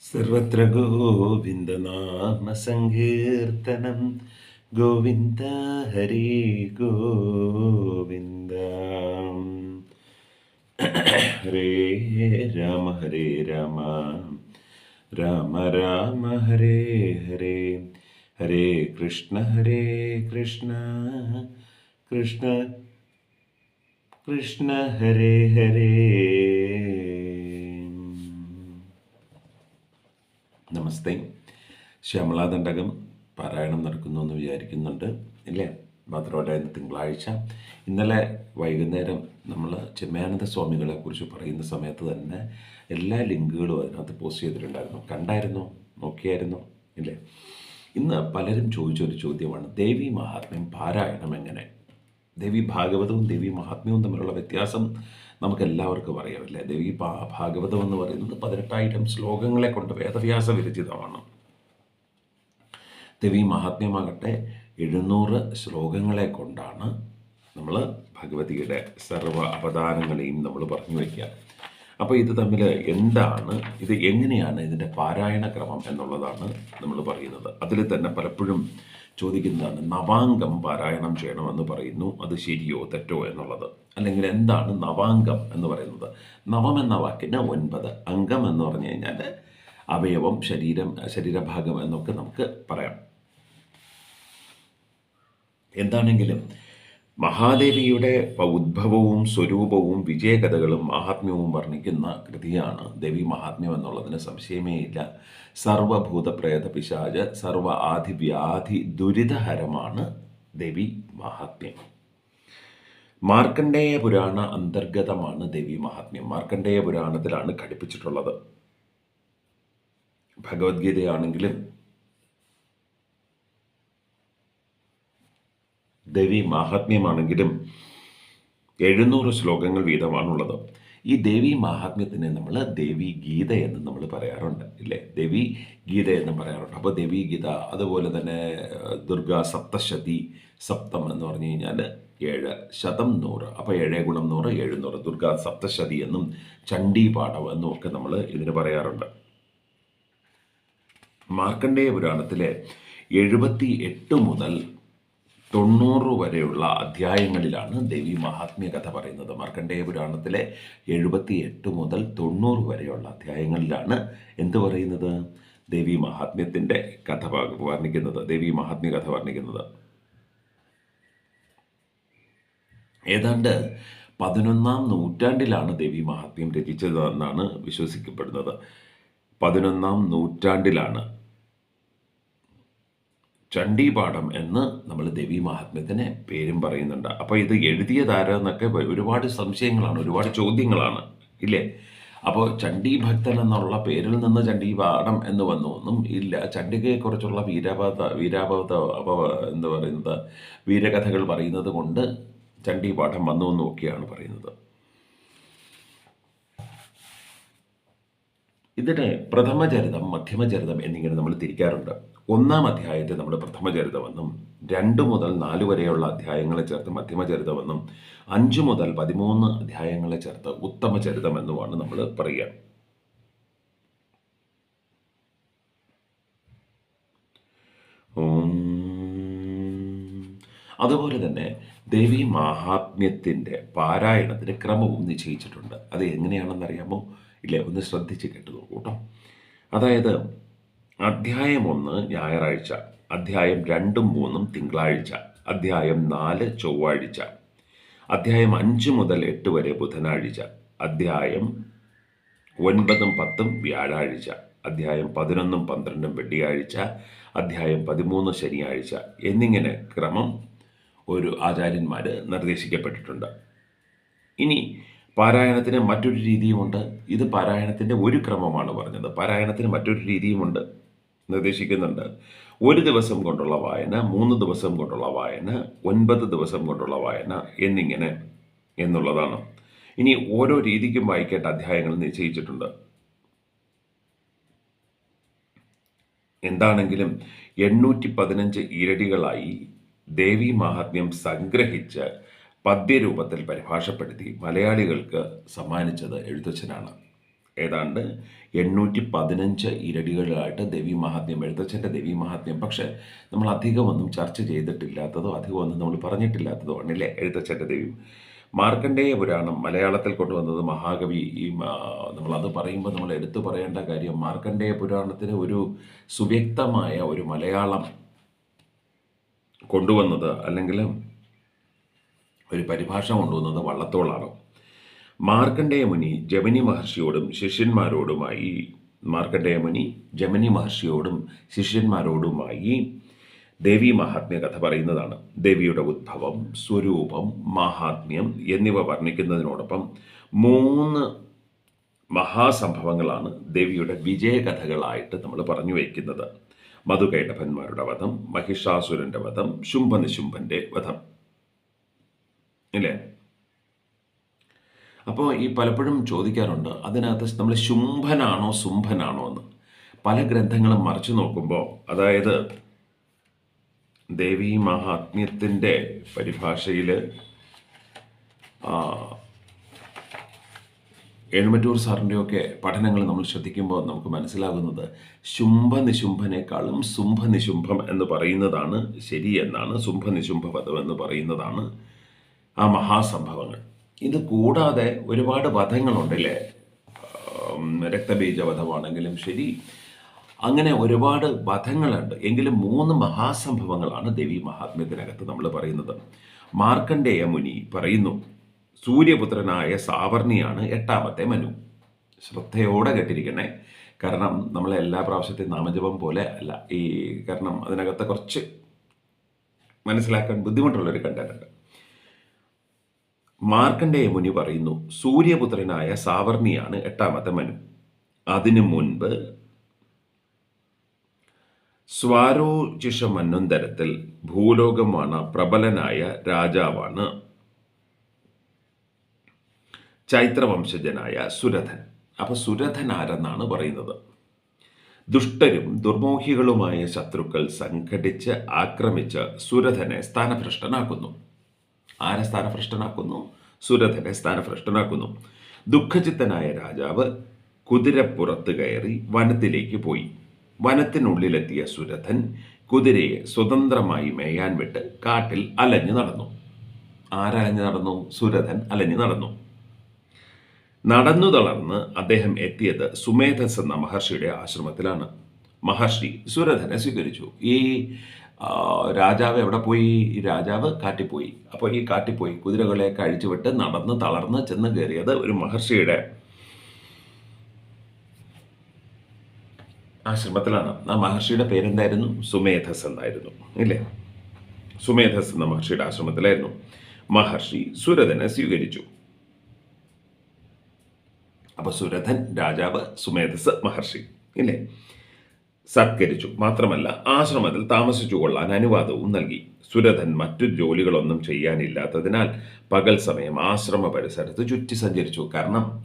സർവത്ര ഗോവിന്ദനാമസങ്കീർത്തനം ഗോവിന്ദ ഹരി ഗോവിന്ദ. ഹരേ രാമ ഹരേ രാമ. രാമ രാമ ഹരേ ഹരേ. ഹരേ കൃഷ്ണ ഹരേ കൃഷ്ണ. കൃഷ്ണ കൃഷ്ണ ഹരേ ഹരേ. നമസ്തേ. ശ്യാമളാദണ്ഡകം പാരായണം നടക്കുന്നു എന്ന് വിചാരിക്കുന്നുണ്ട്. ഇല്ലേ? മാത്രമല്ല ഇന്ന് തിങ്കളാഴ്ച. ഇന്നലെ വൈകുന്നേരം നമ്മൾ ചെമ്മയാനന്ദ സ്വാമികളെ കുറിച്ച് പറയുന്ന സമയത്ത് തന്നെ എല്ലാ ലിങ്കുകളും അതിനകത്ത് പോസ്റ്റ് ചെയ്തിട്ടുണ്ടായിരുന്നു. കണ്ടായിരുന്നു? നോക്കിയായിരുന്നു? ഇല്ലേ? ഇന്ന് പലരും ചോദിച്ചൊരു ചോദ്യമാണ് ദേവി മഹാത്മ്യം പാരായണം എങ്ങനെ? ദേവി ഭാഗവതവും ദേവി മഹാത്മ്യവും തമ്മിലുള്ള വ്യത്യാസം നമുക്ക് എല്ലാവർക്കും അറിയാമല്ലേ ദേവി ഭാഗവതം എന്ന് പറയുന്നത് പതിനെട്ടായിരം ശ്ലോകങ്ങളെ കൊണ്ട് വേദവ്യാസ വിരചിതമാണ്. ദേവി മഹാത്മ്യമാകട്ടെ എഴുന്നൂറ് ശ്ലോകങ്ങളെ കൊണ്ടാണ് നമ്മൾ ഭഗവതിയുടെ സർവ അവതാരങ്ങളെയും നമ്മൾ പറഞ്ഞു വയ്ക്കുക അപ്പോൾ ഇത് തമ്മിൽ എന്താണ് ഇത് എങ്ങനെയാണ് ഇതിന്റെ പാരായണ ക്രമം എന്നുള്ളതാണ് നമ്മൾ പറയുന്നത്. അതിൽ തന്നെ പലപ്പോഴും ചോദിക്കുന്നതാണ്. നവാംഗം പാരായണം ചെയ്യണമെന്ന് പറയുന്നു. അത് ശരിയോ തെറ്റോ എന്നുള്ളത്. അല്ലെങ്കിൽ എന്താണ് നവാംഗം എന്ന് പറയുന്നത്? നവം എന്ന വാക്കിന് ഒൻപത്. അംഗം എന്ന് പറഞ്ഞു കഴിഞ്ഞാൽ അവയവം ശരീരം ശരീരഭാഗം എന്നൊക്കെ നമുക്ക് പറയാം. എന്താണെങ്കിലും മഹാദേവിയുടെ ഉദ്ഭവവും സ്വരൂപവും വിജയകഥകളും മഹാത്മ്യവും വർണിക്കുന്ന കൃതിയാണ് ദേവി മഹാത്മ്യം എന്നുള്ളതിന് സംശയമേ ഇല്ല. സർവഭൂത പ്രേത പിശാച സർവ ആധിവ്യാധി ദുരിതഹരമാണ് ദേവി മഹാത്മ്യം. മാർക്കണ്ഡേയ പുരാണ അന്തർഗതമാണ് ദേവി മഹാത്മ്യം. മാർക്കണ്ഡേയ പുരാണത്തിലാണ് ഘടിപ്പിച്ചിട്ടുള്ളത്. ഭഗവത്ഗീതയാണെങ്കിലും ദേവി മാഹാത്മ്യമാണെങ്കിലും എഴുന്നൂറ് ശ്ലോകങ്ങൾ വീതമാണുള്ളത്. ഈ ദേവി മാഹാത്മ്യത്തിനെ നമ്മൾ ദേവി ഗീത എന്ന് നമ്മൾ പറയാറുണ്ട് ഇല്ലേ? ദേവി ഗീത എന്ന് പറയാറുണ്ട്. അപ്പോൾ ദേവി ഗീത അതുപോലെ തന്നെ ദുർഗാ സപ്തശതി സപ്തം എന്ന് പറഞ്ഞു കഴിഞ്ഞാൽ ഏഴ് ശതം നൂറ്. അപ്പോൾ ഏഴ് ഗുണം നൂറ് എഴുന്നൂറ് ദുർഗ സപ്തശതി എന്നും ചണ്ഡി പാഠം എന്നും ഒക്കെ നമ്മൾ ഇതിന് പറയാറുണ്ട്. മാർക്കണ്ഡേയ പുരാണത്തിലെ എഴുപത്തി എട്ട് മുതൽ തൊണ്ണൂറ് വരെയുള്ള അധ്യായങ്ങളിലാണ് ദേവി മഹാത്മ്യ കഥ പറയുന്നത്. മാർക്കണ്ഡേയ പുരാണത്തിലെ എഴുപത്തി എട്ട് മുതൽ തൊണ്ണൂറ് വരെയുള്ള അധ്യായങ്ങളിലാണ് എന്ത് പറയുന്നത്? ദേവി മഹാത്മ്യത്തിന്റെ കഥ വർണിക്കുന്നത്. ദേവി മഹാത്മ്യ കഥ വർണിക്കുന്നത്. ഏതാണ്ട് പതിനൊന്നാം നൂറ്റാണ്ടിലാണ് ദേവി മഹാത്മ്യം രചിച്ചതെന്നാണ് വിശ്വസിക്കപ്പെടുന്നത്. പതിനൊന്നാം നൂറ്റാണ്ടിലാണ് ചണ്ഡീപാഠം എന്ന് നമ്മൾ ദേവി മഹാത്മ്യത്തിന് പേരും പറയുന്നുണ്ട്. അപ്പോൾ ഇത് എഴുതിയതാരെന്നൊക്കെ ഒരുപാട് സംശയങ്ങളാണ് ഒരുപാട് ചോദ്യങ്ങളാണ് ഇല്ലേ? അപ്പോൾ ചണ്ഡീ ഭക്തൻ എന്നുള്ള പേരിൽ നിന്ന് ചണ്ഡീപാഠം എന്ന് വന്നു. ഒന്നും ഇല്ല. ചണ്ഡികയെക്കുറിച്ചുള്ള വീരാപത വീരാപത അപ എന്താ പറയുന്നത്? വീരകഥകൾ പറയുന്നത് കൊണ്ട് ചണ്ഡീപാഠം വന്നു എന്നൊക്കെയാണ് പറയുന്നത്. ഇതിന് പ്രഥമചരിതം മധ്യമചരിതം എന്നിങ്ങനെ നമ്മൾ തിരിക്കാറുണ്ട്. ഒന്നാം അധ്യായത്തെ നമ്മൾ പ്രഥമചരിതമെന്നും രണ്ട് മുതൽ നാല് വരെയുള്ള അധ്യായങ്ങളെ ചേർത്ത് മധ്യമചരിതമെന്നും അഞ്ച് മുതൽ പതിമൂന്ന് അധ്യായങ്ങളെ ചേർത്ത് ഉത്തമചരിതമെന്നുമാണ് നമ്മൾ പറയുക. അതുപോലെ തന്നെ ദേവി മാഹാത്മ്യത്തിന്റെ പാരായണത്തിന് ക്രമവും നിശ്ചയിച്ചിട്ടുണ്ട്. അത് എങ്ങനെയാണെന്ന് അറിയാമോ ഇല്ലേ? ഒന്ന് ശ്രദ്ധിച്ച് കേട്ടു നോക്കൂട്ടോ അതായത് അധ്യായം ഒന്ന് ഞായറാഴ്ച. അധ്യായം രണ്ടും മൂന്നും തിങ്കളാഴ്ച. അധ്യായം നാല് ചൊവ്വാഴ്ച. അധ്യായം അഞ്ച് മുതൽ എട്ട് വരെ ബുധനാഴ്ച. അധ്യായം ഒൻപതും പത്തും വ്യാഴാഴ്ച. അധ്യായം പതിനൊന്നും പന്ത്രണ്ടും വെള്ളിയാഴ്ച. അധ്യായം പതിമൂന്ന് ശനിയാഴ്ച. എന്നിങ്ങനെ ക്രമം ഒരു ആചാര്യന്മാർ നിർദ്ദേശിക്കപ്പെട്ടിട്ടുണ്ട്. ഇനി പാരായണത്തിന് മറ്റൊരു രീതിയുമുണ്ട്. ഇത് പാരായണത്തിന്റെ ഒരു ക്രമമാണ് പറഞ്ഞത്. പാരായണത്തിന് മറ്റൊരു രീതിയുമുണ്ട്. നിർദ്ദേശിക്കുന്നുണ്ട്. ഒരു ദിവസം കൊണ്ടുള്ള വായന മൂന്ന് ദിവസം കൊണ്ടുള്ള വായന ഒൻപത് ദിവസം കൊണ്ടുള്ള വായന എന്നിങ്ങനെ എന്നുള്ളതാണ്. ഇനി ഓരോ രീതിക്കും വായിക്കേണ്ട അധ്യായങ്ങൾ നിശ്ചയിച്ചിട്ടുണ്ട്. എന്താണെങ്കിലും എണ്ണൂറ്റി പതിനഞ്ച് ഇരടികളായി ദേവി മാഹാത്മ്യം സംഗ്രഹിച്ച് പദ്യരൂപത്തിൽ പരിഭാഷപ്പെടുത്തി മലയാളികൾക്ക് സമ്മാനിച്ചത് എഴുത്തച്ഛനാണ്. ഏതാണ്ട് എണ്ണൂറ്റി പതിനഞ്ച് ഇരടികളിലായിട്ട് ദേവി മഹാത്മ്യം എഴുത്തച്ഛന്റെ ദേവി മഹാത്മ്യം. പക്ഷേ നമ്മൾ അധികമൊന്നും ചർച്ച ചെയ്തിട്ടില്ലാത്തതോ അധികമൊന്നും നമ്മൾ പറഞ്ഞിട്ടില്ലാത്തതോ ആണല്ലേ എഴുത്തച്ഛന്റെ ദേവി. മാർക്കണ്ഡേയ പുരാണം മലയാളത്തിൽ കൊണ്ടുവന്നത് മഹാകവി ഈ നമ്മളത് പറയുമ്പോൾ നമ്മൾ എടുത്തു പറയേണ്ട കാര്യം മാർക്കണ്ഡേയ പുരാണത്തിന് ഒരു സുവ്യക്തമായ ഒരു മലയാളം കൊണ്ടുവന്നത് അല്ലെങ്കിൽ ഒരു പരിഭാഷ കൊണ്ടുവന്നത് വള്ളത്തോളാണ്. മാർക്കണ്ഡേയ മുനി ജമനി മഹർഷിയോടും ശിഷ്യന്മാരോടുമായി മാർക്കണ്ഡേയ മുനി ജമനി മഹർഷിയോടും ശിഷ്യന്മാരോടുമായി ദേവി മഹാത്മ്യ കഥ പറയുന്നതാണ്. ദേവിയുടെ ഉദ്ഭവം സ്വരൂപം മഹാത്മ്യം എന്നിവ വർണിക്കുന്നതിനോടൊപ്പം മൂന്ന് മഹാസംഭവങ്ങളാണ് ദേവിയുടെ വിജയകഥകളായിട്ട് നമ്മൾ പറഞ്ഞു വയ്ക്കുന്നത്. മധുകൈടഭന്മാരുടെ വധം മഹിഷാസുരന്റെ വധം ശുംഭനിശുംഭന്റെ വധം. ഇല്ലേ? അപ്പോൾ ഈ പലപ്പോഴും ചോദിക്കാറുണ്ട് അതിനകത്ത് നമ്മൾ ശുംഭനാണോ സുംഭനാണോ എന്ന്. പല ഗ്രന്ഥങ്ങളും മറിച്ചു നോക്കുമ്പോൾ അതായത് ദേവി മഹാത്മ്യത്തിന്റെ പരിഭാഷയിൽ എഴുമറ്റൂർ സാറിന്റെയൊക്കെ പഠനങ്ങൾ നമ്മൾ ശ്രദ്ധിക്കുമ്പോൾ നമുക്ക് മനസ്സിലാകുന്നത് ശുംഭ നിശുംഭനേക്കാളും സുംഭ നിശുംഭം എന്ന് പറയുന്നതാണ് ശരിയെന്നാണ് എന്നാണ് ശുംഭ നിശുംഭ പദം എന്ന് പറയുന്നതാണ് ആ മഹാസംഭവങ്ങൾ. ഇത് കൂടാതെ ഒരുപാട് വധങ്ങളുണ്ടല്ലേ? രക്തബീജ വധമാണെങ്കിലും ശരി. അങ്ങനെ ഒരുപാട് വധങ്ങളുണ്ട്. എങ്കിലും മൂന്ന് മഹാസംഭവങ്ങളാണ് ദേവി മഹാത്മ്യത്തിനകത്ത് നമ്മൾ പറയുന്നത്. മാർക്കണ്ഡേയ മുനി പറയുന്നു സൂര്യപുത്രനായ സാവർണിയാണ് എട്ടാമത്തെ മനു. ശ്രദ്ധയോടെ കേട്ടിരിക്കണേ. കാരണം നമ്മൾ എല്ലാ പ്രാവശ്യത്തെയും നാമജപം പോലെ അല്ല ഈ കാരണം അതിനകത്ത് കുറച്ച് മനസ്സിലാക്കാൻ ബുദ്ധിമുട്ടുള്ളൊരു കണ്ടന്റ് മാർക്കണ്ഡേയ മുനി പറയുന്നു സൂര്യപുത്രനായ സാവർണിയാണ് എട്ടാമത്തെ മനു. അതിനു മുൻപ് സ്വാരോചിഷ മന്നന്തരത്തിൽ ഭൂലോകമാണ് പ്രബലനായ രാജാവാണ് ചൈത്രവംശജനായ സുരഥൻ. അപ്പൊ സുരഥൻ ആരെന്നാണ് പറയുന്നത്? ദുഷ്ടരും ദുർമോഹികളുമായ ശത്രുക്കൾ സംഘടിച്ച് ആക്രമിച്ച് സുരഥനെ സ്ഥാനഭ്രഷ്ടനാക്കുന്നു. ആരെ സ്ഥാനഭ്രഷ്ടനാക്കുന്നു? സുരഥനെ സ്ഥാനഭ്രഷ്ടനാക്കുന്നു. ദുഃഖചിത്തനായ രാജാവ് കുതിരപ്പുറത്ത് കയറി വനത്തിലേക്ക് പോയി. വനത്തിനുള്ളിലെത്തിയ സുരഥൻ കുതിരയെ സ്വതന്ത്രമായി മേയാൻ വിട്ട് കാട്ടിൽ അലഞ്ഞു നടന്നു. ആരലഞ്ഞു നടന്നു? സുരഥൻ അലഞ്ഞു നടന്നു. നടന്നു തളർന്ന് അദ്ദേഹം എത്തിയത് സുമേധസ് എന്ന മഹർഷിയുടെ ആശ്രമത്തിലാണ്. മഹർഷി സുരഥനെ സ്വീകരിച്ചു. ഈ രാജാവ് എവിടെ പോയി? രാജാവ് കാട്ടിപ്പോയി. അപ്പോൾ ഈ കാട്ടിപ്പോയി. കുതിരകളെയൊക്കെ അഴിച്ചുവിട്ട് നടന്ന് തളർന്ന് ചെന്ന് കയറിയത് ഒരു മഹർഷിയുടെ ആശ്രമത്തിലാണ്. ആ മഹർഷിയുടെ പേരെന്തായിരുന്നു? സുമേധസ് എന്നായിരുന്നു. ഇല്ലേ? സുമേധസ് എന്ന മഹർഷിയുടെ ആശ്രമത്തിലായിരുന്നു. മഹർഷി സുരഥനെ സ്വീകരിച്ചു. അപ്പൊ സുരഥൻ രാജാവ് സുമേധസ് മഹർഷി. ഇല്ലേ? സത്കരിച്ചു. മാത്രമല്ല ആശ്രമത്തിൽ താമസിച്ചു കൊള്ളാൻ അനുവാദവും നൽകി. സുരഥൻ മറ്റു ജോലികളൊന്നും ചെയ്യാനില്ലാത്തതിനാൽ പകൽ സമയം ആശ്രമ പരിസരത്ത് ചുറ്റി സഞ്ചരിച്ചു. കാരണം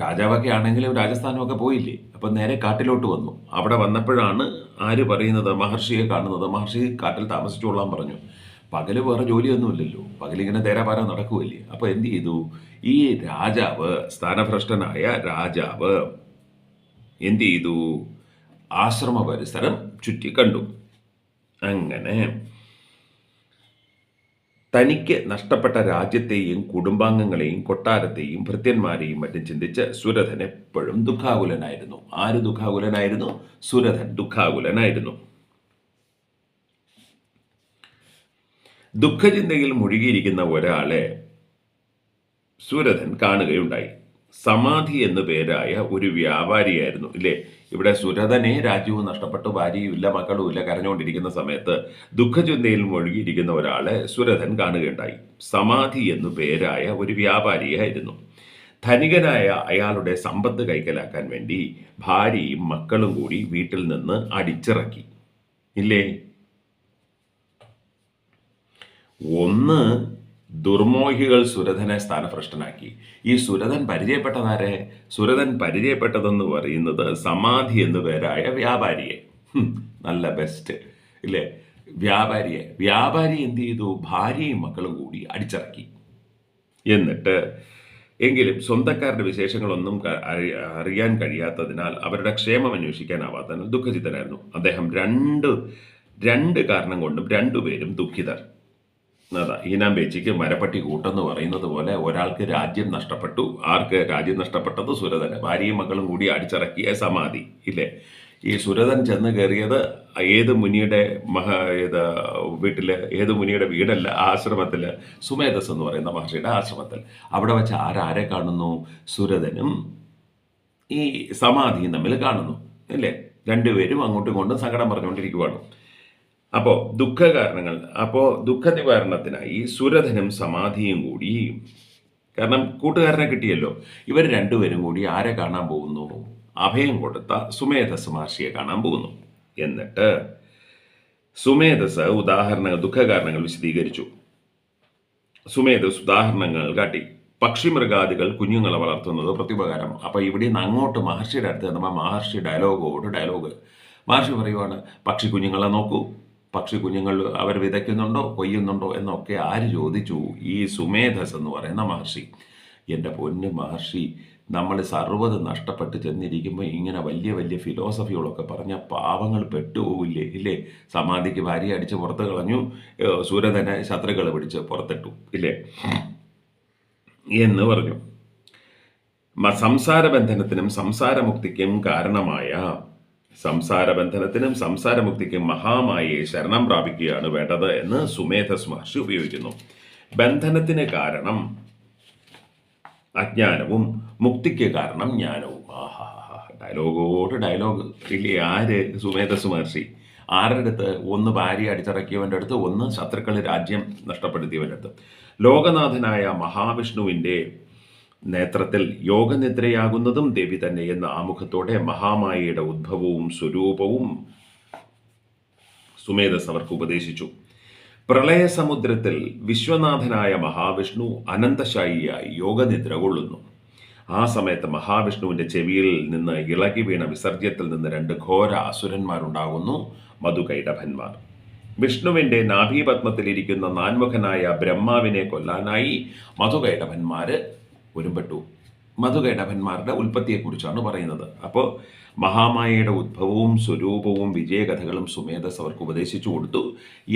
രാജാവൊക്കെ ആണെങ്കിലും രാജസ്ഥാനമൊക്കെ പോയില്ലേ? അപ്പം നേരെ കാട്ടിലോട്ട് വന്നു. അവിടെ വന്നപ്പോഴാണ് ആര് പറയുന്നത്? മഹർഷിയെ കാണുന്നത്. മഹർഷി കാട്ടിൽ താമസിച്ചു കൊള്ളാൻ പറഞ്ഞു. പകൽ വേറെ ജോലിയൊന്നുമില്ലല്ലോ. പകലിങ്ങനെ തേരാപാരം നടക്കുമല്ലേ അപ്പോൾ എന്ത് ചെയ്തു? ഈ രാജാവ് സ്ഥാനഭ്രഷ്ടനായ രാജാവ് എന്ത് ചെയ്തു? ആശ്രമ പരിസരം ചുറ്റിക്കണ്ടു അങ്ങനെ തനിക്ക് നഷ്ടപ്പെട്ട രാജ്യത്തെയും കുടുംബാംഗങ്ങളെയും കൊട്ടാരത്തെയും ഭൃത്യന്മാരെയും മറ്റും ചിന്തിച്ച് സുരഥൻ എപ്പോഴും ദുഃഖാകുലനായിരുന്നു. ആര് ദുഃഖാകുലനായിരുന്നു? സുരഥൻ ദുഃഖാകുലനായിരുന്നു. ദുഃഖചിന്തയിൽ മുഴുകിയിരിക്കുന്ന ഒരാളെ സുരഥൻ കാണുകയുണ്ടായി. സമാധി എന്നു പേരായ ഒരു വ്യാപാരിയായിരുന്നു ഇല്ലേ? ഇവിടെ സുരതനെ രാജ്യവും നഷ്ടപ്പെട്ടു ഭാര്യയും ഇല്ല മക്കളും ഇല്ല കരഞ്ഞുകൊണ്ടിരിക്കുന്ന സമയത്ത് ദുഃഖചിന്തയിൽ മുഴുകിയിരിക്കുന്ന ഒരാളെ സുരഥൻ കാണുകയുണ്ടായി. സമാധി എന്നു പേരായ ഒരു വ്യാപാരിയായിരുന്നു. ധനികനായ അയാളുടെ സമ്പത്ത് കൈക്കലാക്കാൻ വേണ്ടി ഭാര്യയും മക്കളും കൂടി വീട്ടിൽ നിന്ന് അടിച്ചിറക്കി. ഇല്ലേ? ഒന്ന് ദുർമോഹികൾ സുരഥനെ സ്ഥാനഭ്രഷ്ടനാക്കി. ഈ സുരഥൻ പരിചയപ്പെട്ടതാരെ? സുരഥൻ പരിചയപ്പെട്ടതെന്ന് പറയുന്നത് സമാധി എന്നു പേരായ വ്യാപാരിയെ. നല്ല ബെസ്റ്റ് ഇല്ലേ? വ്യാപാരിയെ. വ്യാപാരി എന്ത് ചെയ്തു? ഭാര്യയും മക്കളും കൂടി അടിച്ചിറക്കി. എന്നിട്ട് എങ്കിലും സ്വന്തക്കാരുടെ വിശേഷങ്ങളൊന്നും അറിയാൻ കഴിയാത്തതിനാൽ അവരുടെ ക്ഷേമം അന്വേഷിക്കാനാവാത്തതിനാൽ ദുഃഖചിത്തനായിരുന്നു. അദ്ദേഹം രണ്ട് രണ്ട് കാരണം കൊണ്ടും രണ്ടുപേരും ദുഃഖിതർ. അതാ ഈനാമ്പേച്ചിക്ക് മരപ്പട്ടി കൂട്ടെന്ന് പറയുന്നത് പോലെ ഒരാൾക്ക് രാജ്യം നഷ്ടപ്പെട്ടു ആർക്ക് രാജ്യം നഷ്ടപ്പെട്ടത് സുരതന്. ഭാര്യയും മക്കളും കൂടി അടിച്ചിറക്കിയ സമാധി ഇല്ലേ? ഈ സുരതൻ ചെന്ന് കയറിയത് ഏത് മുനിയുടെ മഹ ഏത് വീട്ടിൽ ഏത് മുനിയുടെ വീടല്ല ആശ്രമത്തിൽ സുമേധസ് എന്ന് പറയുന്ന മഹർഷിയുടെ ആശ്രമത്തിൽ. അവിടെ വെച്ച് ആരാരെ കാണുന്നു? സുരതനും ഈ സമാധിയും തമ്മിൽ കാണുന്നു അല്ലേ രണ്ടുപേരും അങ്ങോട്ടും ഇങ്ങോട്ടും സങ്കടം പറഞ്ഞുകൊണ്ടിരിക്കുവാണ്. അപ്പോൾ ദുഃഖകാരണങ്ങൾ അപ്പോൾ ദുഃഖ നിവാരണത്തിനായി സുരധനും സമാധിയും കൂടി. കാരണം കൂട്ടുകാരനെ കിട്ടിയല്ലോ. ഇവർ രണ്ടുപേരും കൂടി ആരെ കാണാൻ പോകുന്നു? അഭയം കൊടുത്ത സുമേധസ് മഹർഷിയെ കാണാൻ പോകുന്നു. എന്നിട്ട് സുമേധസ് ഉദാഹരണങ്ങൾ ദുഃഖ കാരണങ്ങൾ വിശദീകരിച്ചു. സുമേധസ് ഉദാഹരണങ്ങൾ കാട്ടി. പക്ഷി മൃഗാദികൾ കുഞ്ഞുങ്ങളെ വളർത്തുന്നത് പ്രത്യുപകാരം. അപ്പൊ ഇവിടെ നിന്ന് അങ്ങോട്ട് മഹർഷിയുടെ അടുത്ത് ചെന്നപ്പോൾ മഹർഷി ഡയലോഗോട് ഡയലോഗ് മഹർഷി പറയുവാണ് പക്ഷി കുഞ്ഞുങ്ങളെ നോക്കൂ. പക്ഷി കുഞ്ഞുങ്ങൾ അവർ വിതയ്ക്കുന്നുണ്ടോ കൊയ്യുന്നുണ്ടോ എന്നൊക്കെ ആര് ചോദിച്ചു? ഈ സുമേധസ് എന്ന് പറയുന്ന മഹർഷി. എന്റെ പൊന്ന് മഹർഷി നമ്മൾ സർവത് നഷ്ടപ്പെട്ട് ചെന്നിരിക്കുമ്പോൾ ഇങ്ങനെ വലിയ വലിയ ഫിലോസഫികളൊക്കെ പറഞ്ഞ പാവങ്ങൾ പെട്ടുപോകില്ലേ ഇല്ലേ? സമാധിക്ക് ഭാര്യ അടിച്ച് പുറത്ത് കളഞ്ഞു സൂര്യതനെ ശത്രുക്കൾ പിടിച്ച് പുറത്തിട്ടു ഇല്ലേ? എന്ന് പറഞ്ഞു. സംസാര ബന്ധനത്തിനും സംസാരമുക്തിക്കും കാരണമായ സംസാര ബന്ധനത്തിനും സംസാരമുക്തിക്കും മഹാമായെ ശരണം പ്രാപിക്കുകയാണ് വേണ്ടത് എന്ന് സുമേധസ് മഹർഷി ഉപയോഗിക്കുന്നു. ബന്ധനത്തിന് കാരണം അജ്ഞാനവും മുക്തിക്ക് കാരണം ജ്ഞാനവും. ഡയലോഗോട് ഡയലോഗ്. ഇല്ലേ ആര് സുമേധസ് മഹർഷി? ആരുടെ അടുത്ത് ഒന്ന് ഭാര്യ അടിച്ചിറക്കിയവന്റെ അടുത്ത് ഒന്ന് ശത്രുക്കൾ രാജ്യം നഷ്ടപ്പെടുത്തിയവന്റെ അടുത്ത്. ലോകനാഥനായ മഹാവിഷ്ണുവിന്റെ നേത്രത്തിൽ യോഗനിദ്രയാകുന്നതും ദേവി തന്നെ എന്ന ആമുഖത്തോടെ മഹാമായയുടെ ഉദ്ഭവവും സ്വരൂപവും സുമേധസ് അവർക്ക് ഉപദേശിച്ചു. പ്രളയസമുദ്രത്തിൽ വിശ്വനാഥനായ മഹാവിഷ്ണു അനന്തശായിയായി യോഗനിദ്ര കൊള്ളുന്നു. ആ സമയത്ത് മഹാവിഷ്ണുവിന്റെ ചെവിയിൽ നിന്ന് ഇളകി വീണ വിസർജ്യത്തിൽ നിന്ന് രണ്ട് ഘോര അസുരന്മാരുണ്ടാകുന്നു മധുകൈടഭന്മാർ വിഷ്ണുവിന്റെ നാഭീപത്മത്തിലിരിക്കുന്ന നാൻമുഖനായ ബ്രഹ്മാവിനെ കൊല്ലാനായി മധുകൈടഭന്മാര് ഒരുമ്പെട്ടു മധുകേടവന്മാരുടെ ഉൽപ്പത്തിയെക്കുറിച്ചാണ് പറയുന്നത്. അപ്പോൾ മഹാമായയുടെ ഉദ്ഭവവും സ്വരൂപവും വിജയകഥകളും സുമേധസ് അവർക്ക് ഉപദേശിച്ചു കൊടുത്തു.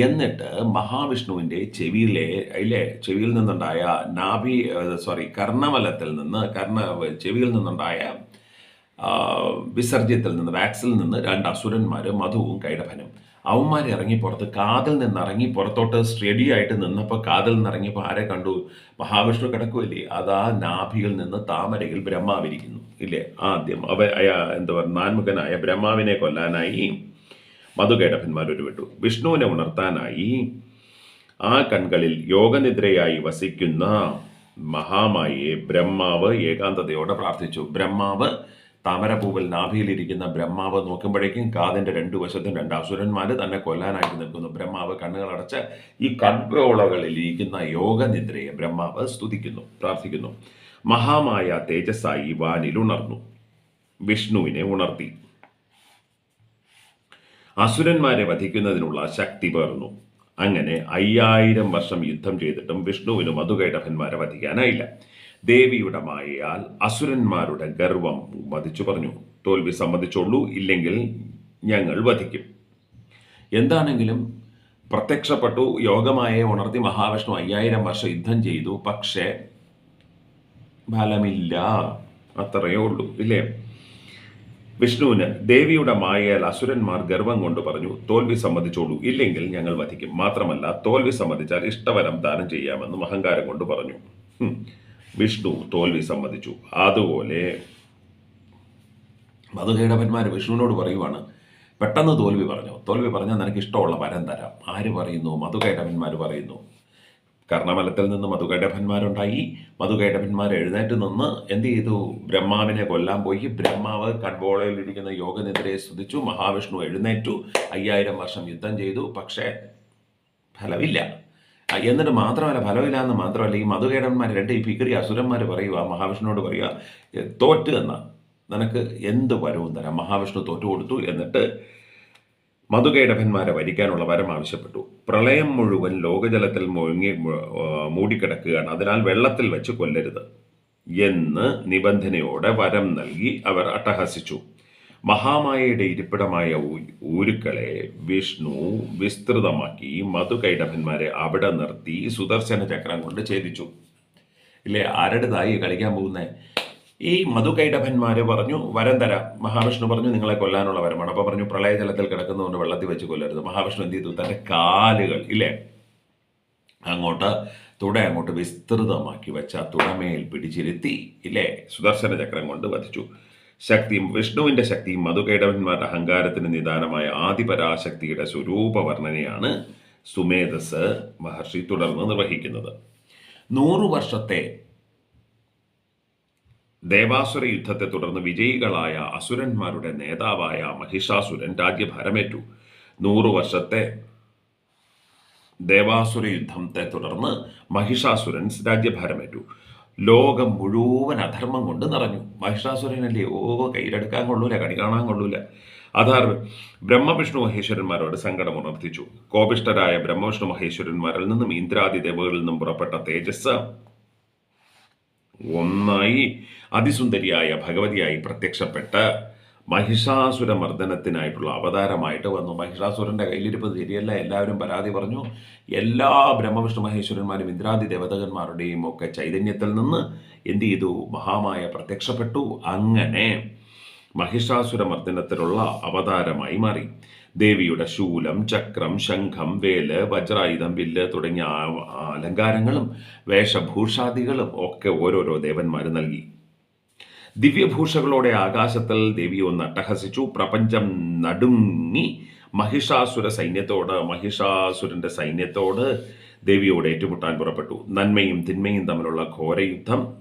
എന്നിട്ട് മഹാവിഷ്ണുവിന്റെ ചെവിയിലെ അല്ലേ ചെവിയിൽ നിന്നുണ്ടായ നാഭി സോറി കർണമലത്തിൽ നിന്ന് കർണ ചെവിയിൽ നിന്നുണ്ടായ വിസർജ്യത്തിൽ നിന്ന് വാക്സിൽ നിന്ന് രണ്ട് അസുരന്മാർ മധുവും കൈടഭനും. അവന്മാർ ഇറങ്ങി പുറത്ത് കാതിൽ നിന്ന് ഇറങ്ങി പുറത്തോട്ട് സ്റ്റഡി ആയിട്ട് നിന്നപ്പോൾ കാതിൽ നിന്ന് ഇറങ്ങിയപ്പോൾ ആരെ കണ്ടു? മഹാവിഷ്ണു കിടക്കുമല്ലേ അതാ നാഭിയിൽ നിന്ന് താമരയിൽ ബ്രഹ്മാവിരിക്കുന്നു. ഇല്ലേ? ആദ്യം അവ എന്താ പറയുക നാൻമുഖനായ ബ്രഹ്മാവിനെ കൊല്ലാനായി മധുകേടഭന്മാർ ഒരുവിട്ടു. വിഷ്ണുവിനെ ഉണർത്താനായി ആ കൺകളിൽ യോഗനിദ്രയായി വസിക്കുന്ന മഹാമായെ ബ്രഹ്മാവ് ഏകാന്തതയോടെ പ്രാർത്ഥിച്ചു. ബ്രഹ്മാവ് താമരപ്പൂവിൽ നാഭിയിലിരിക്കുന്ന ബ്രഹ്മാവ് നോക്കുമ്പോഴേക്കും കാതിന്റെ രണ്ടു വശത്തും രണ്ടാസുരന്മാർ തന്നെ കൊല്ലാനായിട്ട് നിൽക്കുന്നു. ബ്രഹ്മാവ് കണ്ണുകളടച്ച് ഈ കൺട്രോളകളിൽ ഇരിക്കുന്ന യോഗനിദ്രയെ ബ്രഹ്മാവ് സ്തുതിക്കുന്നു പ്രാർത്ഥിക്കുന്നു. മഹാമായ തേജസ്സായി വാനിൽ ഉണർന്നു. വിഷ്ണുവിനെ ഉണർത്തി. അസുരന്മാരെ വധിക്കുന്നതിനുള്ള ശക്തി പേർന്നു. അങ്ങനെ അയ്യായിരം വർഷം യുദ്ധം ചെയ്തിട്ടും വിഷ്ണുവിനും മധുകൈടഭന്മാരെ വധിക്കാനായില്ല. ദേവിയുടെ മായയാൽ അസുരന്മാരുടെ ഗർവം വധിച്ചു പറഞ്ഞു. തോൽവി സമ്മതിച്ചോളൂ ഇല്ലെങ്കിൽ ഞങ്ങൾ വധിക്കും. എന്താണെങ്കിലും പ്രത്യക്ഷപ്പെട്ടു യോഗമായെ ഉണർത്തി മഹാവിഷ്ണു അയ്യായിരം വർഷം യുദ്ധം ചെയ്തു. പക്ഷേ ഫലമില്ല. അത്രയേ ഉള്ളൂ ഇല്ലേ? വിഷ്ണുവിന് ദേവിയുടെ മായയാൽ അസുരന്മാർ ഗർവം കൊണ്ട് പറഞ്ഞു തോൽവി സമ്മതിച്ചോളൂ ഇല്ലെങ്കിൽ ഞങ്ങൾ വധിക്കും. മാത്രമല്ല തോൽവി സമ്മതിച്ചാൽ ഇഷ്ടവരം ദാനം ചെയ്യാമെന്നും അഹങ്കാരം കൊണ്ട് പറഞ്ഞു. വിഷ്ണു തോൽവി സമ്മതിച്ചു. അതുപോലെ മധുകേടവന്മാർ വിഷ്ണുവിനോട് പറയുവാണ് പെട്ടെന്ന് തോൽവി പറഞ്ഞു. തോൽവി പറഞ്ഞാൽ നിനക്ക് ഇഷ്ടമുള്ള വരം തരാം. ആര് പറയുന്നു? മധുകേടവന്മാർ പറയുന്നു. കർണമലത്തിൽ നിന്ന് മധുകേടഭന്മാരുണ്ടായി മധുകേടഭന്മാർ എഴുന്നേറ്റ് നിന്ന് എന്ത് ചെയ്തു? ബ്രഹ്മാവിനെ കൊല്ലാൻ പോയി. ബ്രഹ്മാവ് കൺപോളയിലിരിക്കുന്ന യോഗനിദ്രയെ സ്തുതിച്ചു. മഹാവിഷ്ണു എഴുന്നേറ്റു. അയ്യായിരം വർഷം യുദ്ധം ചെയ്തു. പക്ഷേ ഫലമില്ല. എന്നിട്ട് മാത്രമല്ല ഫലമില്ല എന്ന് മാത്രമല്ല ഈ മധുകേടന്മാർ രണ്ട് ഈ പിക്കറി അസുരന്മാർ പറയുക മഹാവിഷ്ണുവോട് പറയുക "എ, തോറ്റ് എന്ന. നിനക്ക് എന്ത് വരവും തരാം? മഹാവിഷ്ണു തോറ്റു കൊടുത്തു എന്നിട്ട് മധുകേടഭന്മാരെ വരിക്കാനുള്ള വരം ആവശ്യപ്പെട്ടു. പ്രളയം മുഴുവൻ ലോകജലത്തിൽ മുഴുങ്ങി മൂടിക്കിടക്കുകയാണ്. അതിനാൽ വെള്ളത്തിൽ വെച്ച് കൊല്ലരുത് എന്ന് നിബന്ധനയോടെ വരം നൽകി അവർ അട്ടഹസിച്ചു. മഹാമായയുടെ ഇരിപ്പിടമായ ഊരുക്കളെ വിഷ്ണു വിസ്തൃതമാക്കി മധുകൈടഭന്മാരെ അവിടെ നിർത്തി സുദർശന ചക്രം കൊണ്ട് ഛേദിച്ചു. ഇല്ലേ ആരുടേതായി കളിക്കാൻ പോകുന്നത് ഈ മധുകൈടഭന്മാര് പറഞ്ഞു വരം തരാം. മഹാവിഷ്ണു പറഞ്ഞു നിങ്ങളെ കൊല്ലാനുള്ള വരമാണ്. അപ്പൊ പറഞ്ഞു പ്രളയജലത്തിൽ കിടക്കുന്നതുകൊണ്ട് വെള്ളത്തിൽ വെച്ച് കൊല്ലരുത്. മഹാവിഷ്ണു എന്ത് ചെയ്തു? തന്റെ കാലുകൾ ഇല്ലേ? അങ്ങോട്ട് തുട അങ്ങോട്ട് വിസ്തൃതമാക്കി വെച്ച തുടമേൽ പിടിച്ചിരുത്തി ഇല്ലേ? സുദർശന ചക്രം കൊണ്ട് വധിച്ചു. ശക്തിയും വിഷ്ണുവിന്റെ ശക്തിയും മധുകൈടവന്മാരുടെ അഹങ്കാരത്തിന് നിദാനമായ ആദിപരാശക്തിയുടെ സ്വരൂപ വർണനയാണ് സുമേധസ് മഹർഷി തുടർന്ന് നിർവഹിക്കുന്നത്. നൂറു വർഷത്തെ ദേവാസുര യുദ്ധത്തെ തുടർന്ന് വിജയികളായ അസുരന്മാരുടെ നേതാവായ മഹിഷാസുരൻ രാജ്യഭാരമേറ്റു. നൂറു വർഷത്തെ ദേവാസുര യുദ്ധത്തെ തുടർന്ന് മഹിഷാസുരൻ രാജ്യഭാരമേറ്റു. ലോകം മുഴുവൻ അധർമ്മം കൊണ്ട് നിറഞ്ഞു. മഹിഷാസുരനല്ലേ? ഓ കയ്യിലെടുക്കാൻ കൊള്ളൂല കണി കാണാൻ കൊള്ളൂല. അധാർ ബ്രഹ്മവിഷ്ണു മഹേശ്വരന്മാരോട് സങ്കടം ഉണർത്തിച്ചു. കോപിഷ്ടരായ ബ്രഹ്മവിഷ്ണു മഹേശ്വരന്മാരിൽ നിന്നും ഇന്ദ്രാദി ദേവകളിൽ നിന്നും പുറപ്പെട്ട തേജസ് ഒന്നായി അതിസുന്ദരിയായ ഭഗവതിയായി പ്രത്യക്ഷപ്പെട്ട് മഹിഷാസുര മർദ്ദനത്തിനായിട്ടുള്ള അവതാരമായിട്ട് വന്നു. മഹിഷാസുരന്റെ കയ്യിലിരിപ്പ് ശരിയല്ല എല്ലാവരും പരാതി പറഞ്ഞു. എല്ലാ ബ്രഹ്മവിഷ്ണു മഹേശ്വരന്മാരും ഇന്ദ്രാദി ദേവതകന്മാരുടെയും ഒക്കെ ചൈതന്യത്തിൽ നിന്ന് എന്ത് ചെയ്തു? മഹാമായ പ്രത്യക്ഷപ്പെട്ടു. അങ്ങനെ മഹിഷാസുര മർദ്ദനത്തിലുള്ള അവതാരമായി മാറി. ദേവിയുടെ ശൂലം ചക്രം ശംഖം വേൽ വജ്രായുധം വില്ല് തുടങ്ങിയ അലങ്കാരങ്ങളും വേഷഭൂഷാദികളും ഒക്കെ ഓരോരോ ദേവന്മാർ നൽകി. ദിവ്യഭൂഷകളോടെ ആകാശത്തിൽ ദേവി ഒന്ന് അട്ടഹസിച്ചു. പ്രപഞ്ചം നടുങ്ങി. മഹിഷാസുര സൈന്യത്തോട് മഹിഷാസുരന്റെ സൈന്യത്തോട് ദേവിയോട് ഏറ്റുമുട്ടാൻ പുറപ്പെട്ടു. നന്മയും തിന്മയും തമ്മിലുള്ള ഘോരയുദ്ധം.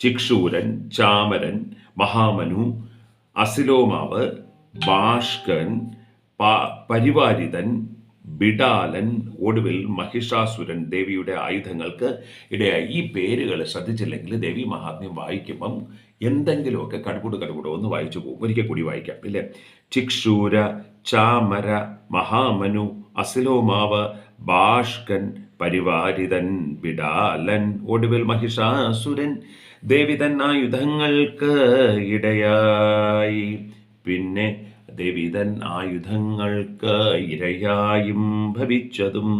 ചിക്ഷൂരൻ ചാമരൻ മഹാമനു അസിലോമാവ് ബാഷ്കൻ പരിവാരിതൻ ബിഡാലൻ ഒടുവിൽ മഹിഷാസുരൻ ദേവിയുടെ ആയുധങ്ങൾക്ക് ഇടയായി ഈ പേരുകൾ ശ്രദ്ധിച്ചില്ലെങ്കിൽ ദേവി മഹാത്മ്യം വായിക്കുമ്പം എന്തെങ്കിലുമൊക്കെ കടുകൂട് കടുകൂടോ ഒന്ന് വായിച്ചു പോകും. ഒരിക്കൽ കൂടി വായിക്കാം ഇല്ലേ? ചിക്ഷൂര ചാമര മഹാമനു അസിലോമാവ് ബാഷ്കൻ പരിവാരിതൻ ബിഡാലൻ ഒടുവിൽ മഹിഷാസുരൻ ദേവിതൻ ആയുധങ്ങൾക്ക് ഇടയായി. പിന്നെ ദേവി തൻ ആയുധങ്ങൾക്ക് ഇരയായും ഭവിച്ചതും.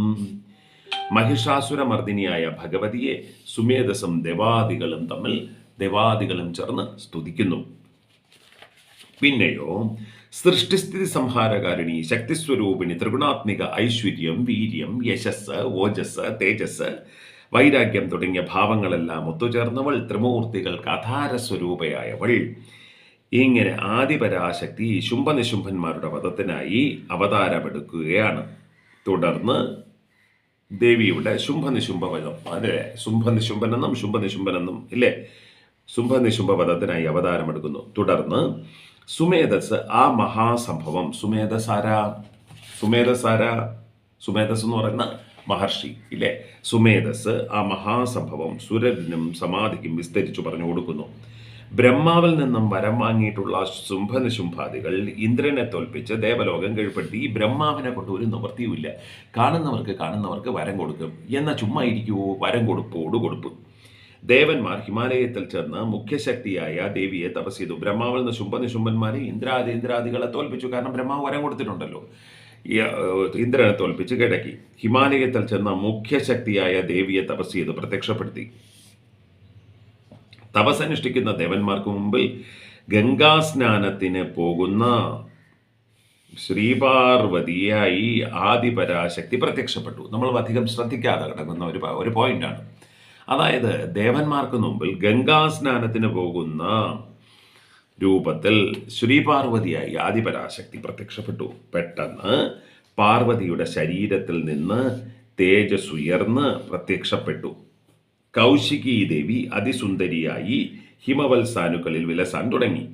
മഹിഷാസുരമർദിനിയായ ഭഗവതിയെ സുമേധസും ദേവാദികളും തമ്മിൽ ദേവാദികളും ചേർന്ന് സ്തുതിക്കുന്നു. പിന്നെയോ സൃഷ്ടിസ്ഥിതി സംഹാരകാരിണി ശക്തിസ്വരൂപിണി ത്രിഗുണാത്മിക ഐശ്വര്യം വീര്യം യശസ് ഓജസ് തേജസ് വൈരാഗ്യം തുടങ്ങിയ ഭാവങ്ങളെല്ലാം ഒത്തുചേർന്നവൾ ത്രിമൂർത്തികൾക്ക് അധാരസ്വരൂപയായവൾ ഇങ്ങനെ ആദിപരാശക്തി ശുംഭനിശുംഭന്മാരുടെ വധത്തിനായി അവതാരമെടുക്കുകയാണ്. തുടർന്ന് ദേവിയുടെ ശുംഭനിശുംഭ വധം അതെ ശുംഭനിശുംഭനെന്നും ശുംഭനിശുംഭനെന്നും ഇല്ലേ? ശുംഭനിശുംഭ വധത്തിനായി അവതാരമെടുക്കുന്നു. തുടർന്ന് സുമേധസ് ആ മഹാസംഭവം. സുമേധസാര സുമേധസാര സുമേധസ് എന്ന് പറയുന്ന മഹർഷി ഇല്ലേ? സുമേധസ് ആ മഹാസംഭവം സുരനും സമാധിക്കും വിസ്തരിച്ചു പറഞ്ഞു കൊടുക്കുന്നു. ബ്രഹ്മാവിൽ നിന്നും വരം വാങ്ങിയിട്ടുള്ള ശുംഭനിശുംഭാദികൾ ഇന്ദ്രനെ തോൽപ്പിച്ച് ദേവലോകം കീഴ്പ്പെടുത്തി. ഈ ബ്രഹ്മാവിനെ കൊണ്ട് ഒരു നിവൃത്തിയുമില്ല. കാണുന്നവർക്ക് കാണുന്നവർക്ക് വരം കൊടുക്കും. എന്ന ചുമ്മാ ഇരിക്കുവോ? വരം കൊടുപ്പോട് കൊടുപ്പ് ദേവന്മാർ ഹിമാലയത്തിൽ ചെന്ന് മുഖ്യശക്തിയായ ദേവിയെ തപസ് ചെയ്തു. ബ്രഹ്മാവിൽ നിന്ന് ശുംഭനിശുംഭന്മാരെ ഇന്ദ്രാദി ഇന്ദ്രാദികളെ തോൽപ്പിച്ചു. കാരണം ബ്രഹ്മാവ് വരം കൊടുത്തിട്ടുണ്ടല്ലോ. ഇന്ദ്രനെ തോൽപ്പിച്ച് കിടക്കി. ഹിമാലയത്തിൽ ചെന്ന മുഖ്യശക്തിയായ ദേവിയെ തപസ് ചെയ്ത് പ്രത്യക്ഷപ്പെടുത്തി. തപസ്സനുഷ്ഠിക്കുന്ന ദേവന്മാർക്ക് മുമ്പിൽ ഗംഗാസ്നാനത്തിന് പോകുന്ന ശ്രീപാർവതിയായി ആദിപരാശക്തി പ്രത്യക്ഷപ്പെട്ടു. നമ്മൾ അധികം ശ്രദ്ധിക്കാതെ കിടക്കുന്ന ഒരു ഒരു പോയിന്റാണ്. അതായത് ദേവന്മാർക്ക് മുമ്പിൽ ഗംഗാസ്നാനത്തിന് പോകുന്ന രൂപത്തിൽ ശ്രീപാർവതിയായി ആദിപരാശക്തി പ്രത്യക്ഷപ്പെട്ടു. പെട്ടെന്ന് പാർവതിയുടെ ശരീരത്തിൽ നിന്ന് തേജസ് ഉയർന്ന് പ്രത്യക്ഷപ്പെട്ടു. കൗശികി ദേവി അതിസുന്ദരിയായി ഹിമവത്സാനുക്കളിൽ വിലസാൻ തുടങ്ങി.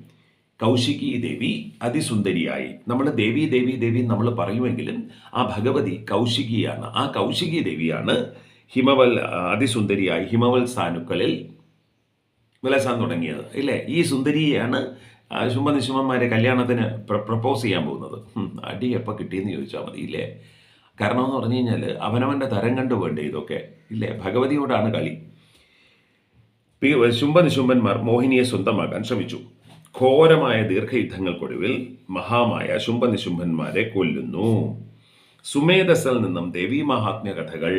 കൗശികി ദേവി അതിസുന്ദരിയായി. നമ്മൾ ദേവി ദേവി ദേവി നമ്മൾ പറയുമെങ്കിലും ആ ഭഗവതി കൗശികിയാണ്. ആ കൗശികി ദേവിയാണ് ഹിമവൽ അതിസുന്ദരിയായി ഹിമവത്സാനുക്കളിൽ വിലസാൻ തുടങ്ങിയത്. ഇല്ലേ? ഈ സുന്ദരിയാണ് ശുംഭനിശുംഭന്മാരെ കല്യാണത്തിന് പ്രപ്പോസ് ചെയ്യാൻ പോകുന്നത്. അടി എപ്പോൾ കിട്ടിയെന്ന് ചോദിച്ചാൽ മതി ഇല്ലേ? കാരണം എന്ന് പറഞ്ഞു കഴിഞ്ഞാൽ അവനവന്റെ തരം കണ്ടു വേണ്ടേ ഇതൊക്കെ? ഇല്ലേ? ഭഗവതിയോടാണ് കളി. ശുംഭനിശുംഭന്മാർ മോഹിനിയെ സ്വന്തമാക്കാൻ ശ്രമിച്ചു. ഘോരമായ ദീർഘയുദ്ധങ്ങൾക്കൊടുവിൽ മഹാമായ ശുംഭനിശുംഭന്മാരെ കൊല്ലുന്നു. സുമേധസിൽ നിന്നും ദേവീ മഹാത്മ്യ കഥകൾ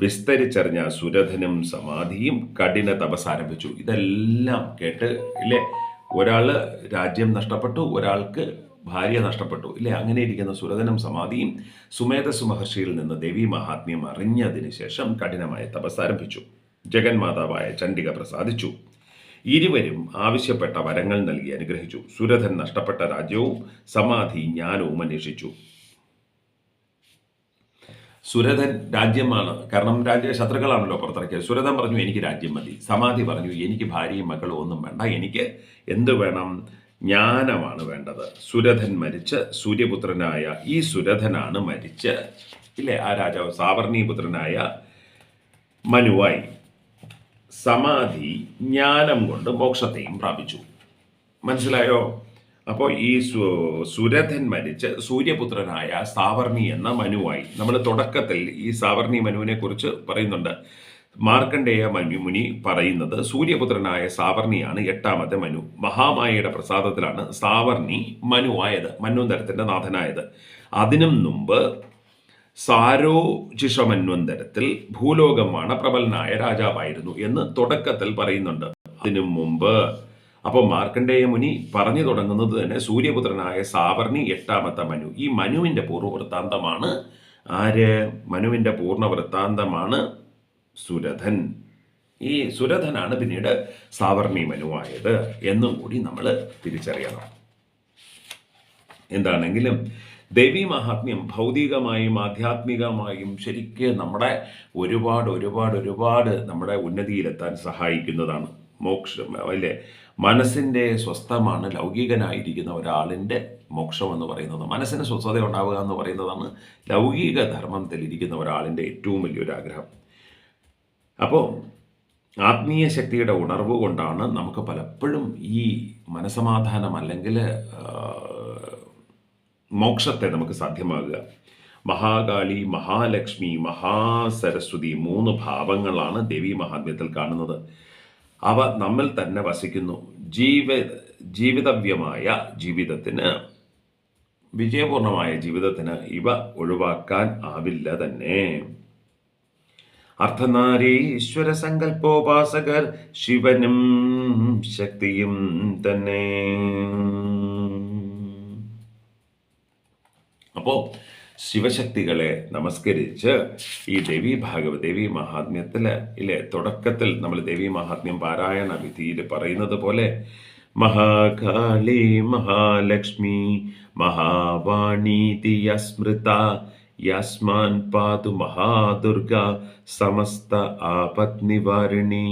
വിസ്തരിച്ചറിഞ്ഞ സുരഥനും സമാധിയും കഠിന തപസ് ആരംഭിച്ചു. ഇതെല്ലാം കേട്ട് ഇല്ലേ? ഒരാൾ രാജ്യം നഷ്ടപ്പെട്ടു ഒരാൾക്ക് ഭാര്യ നഷ്ടപ്പെട്ടു. ഇല്ലേ? അങ്ങനെ ഇരിക്കുന്ന സുരതനും സമാധിയും സുമേധസ് മഹർഷിയിൽ നിന്ന് ദേവി മഹാത്മ്യം അറിഞ്ഞതിന് ശേഷം കഠിനമായ തപസ് ആരംഭിച്ചു. ജഗന്മാതാവായ ചണ്ഡിക പ്രസാദിച്ചു. ഇരുവരും ആവശ്യപ്പെട്ട വരങ്ങൾ നൽകി അനുഗ്രഹിച്ചു. സുരഥൻ നഷ്ടപ്പെട്ട രാജ്യവും സമാധി ജ്ഞാനവും അന്വേഷിച്ചു. സുരഥൻ രാജ്യമാണ്. കാരണം രാജ്യ ശത്രുക്കളാണല്ലോ പുറത്തിറക്കിയത്. സുരഥൻ പറഞ്ഞു എനിക്ക് രാജ്യം മതി. സമാധി പറഞ്ഞു എനിക്ക് ഭാര്യയും മക്കളും ഒന്നും വേണ്ട. എനിക്ക് എന്ത് വേണം? ജ്ഞാനമാണ് വേണ്ടത്. സുരഥൻ മരിച്ച് സൂര്യപുത്രനായ ഈ സുരഥനാണ് മരിച്ച്. ഇല്ലേ? ആ രാജാവ് സാവർണീപുത്രനായ മനുവായി. സമാധി ജ്ഞാനം കൊണ്ട് മോക്ഷത്തെയും പ്രാപിച്ചു. മനസ്സിലായോ? അപ്പോൾ ഈ സുരഥൻ മരിച്ച് സൂര്യപുത്രനായ സാവർണി എന്ന മനുവായി. നമ്മൾ തുടക്കത്തിൽ ഈ സാവർണി മനുവിനെ കുറിച്ച് പറയുന്നുണ്ട്. മാർക്കണ്ഡേയ മനു മുനി പറയുന്നത് സൂര്യപുത്രനായ സാവർണിയാണ് എട്ടാമത്തെ മനു. മഹാമായയുടെ പ്രസാദത്തിലാണ് സാവർണി മനു മനുവായത് മന്വന്തരത്തിന്റെ നാഥനായത്. അതിനും മുമ്പ് സാരോചിഷമന്വന്തരത്തിൽ ഭൂലോകമാണ് പ്രബലനായ രാജാവായിരുന്നു എന്ന് തുടക്കത്തിൽ പറയുന്നുണ്ട്. അതിനു മുമ്പ് അപ്പോൾ മാർക്കണ്ഡേയ മുനി പറഞ്ഞു തുടങ്ങുന്നത് തന്നെ സൂര്യപുത്രനായ സാവർണി എട്ടാമത്തെ മനു. ഈ മനുവിന്റെ പൂർവ വൃത്താന്തമാണ് ആര്? മനുവിന്റെ പൂർണ വൃത്താന്തമാണ് സുരഥൻ ഈ സുരഥനാണ് പിന്നീട് സാവർണി മനുവായത് എന്നും കൂടി നമ്മൾ തിരിച്ചറിയണം. എന്താണെങ്കിലും ദേവി മഹാത്മ്യം ഭൗതികമായും ആധ്യാത്മികമായും ശരിക്ക് നമ്മുടെ ഒരുപാട് ഒരുപാട് ഒരുപാട് നമ്മുടെ ഉന്നതിയിലെത്താൻ സഹായിക്കുന്നതാണ്. മോക്ഷം അല്ലേ? മനസ്സിന്റെ സ്വസ്ഥമാണ് ലൗകികനായിരിക്കുന്ന ഒരാളിന്റെ മോക്ഷം എന്ന് പറയുന്നത്. മനസ്സിന് സ്വസ്ഥത ഉണ്ടാവുക എന്ന് പറയുന്നതാണ് ലൗകിക ധർമ്മത്തിലിരിക്കുന്ന ഒരാളിന്റെ ഏറ്റവും വലിയൊരു ആഗ്രഹം. അപ്പോൾ ആത്മീയ ശക്തിയുടെ ഉണർവ് കൊണ്ടാണ് നമുക്ക് പലപ്പോഴും ഈ മനസമാധാനം അല്ലെങ്കിൽ മോക്ഷത്തെ നമുക്ക് സാധ്യമാകുക. മഹാകാളി മഹാലക്ഷ്മി മഹാസരസ്വതി മൂന്ന് ഭാവങ്ങളാണ് ദേവി മഹാത്മ്യത്തിൽ കാണുന്നത്. അവ നമ്മിൽ തന്നെ വസിക്കുന്നു. ജീവ ജീവിതവ്യമായ ജീവിതത്തിന് വിജയപൂർണമായ ജീവിതത്തിന് ഇവ ഒഴിവാക്കാൻ ആവില്ല തന്നെ. അർദ്ധനാരീശ്വര സങ്കല്പോപാസകർ ശിവനും ശക്തിയും തന്നെ. അപ്പോൾ ശിവശക്തികളെ നമസ്കരിച്ച് ഈ ദേവി ഭാഗവ ദേവി മഹാത്മ്യത്തിൽ ഇല്ലേ തുടക്കത്തിൽ നമ്മൾ ദേവി മഹാത്മ്യം പാരായണ വിധിയിൽ പറയുന്നത് പോലെ മഹാകാളി മഹാലക്ഷ്മി മഹാവാണി യസ്മൃത యాస్మాన్ పాదు మహాదుర్గా సమస్త ఆపత్ నివారిణి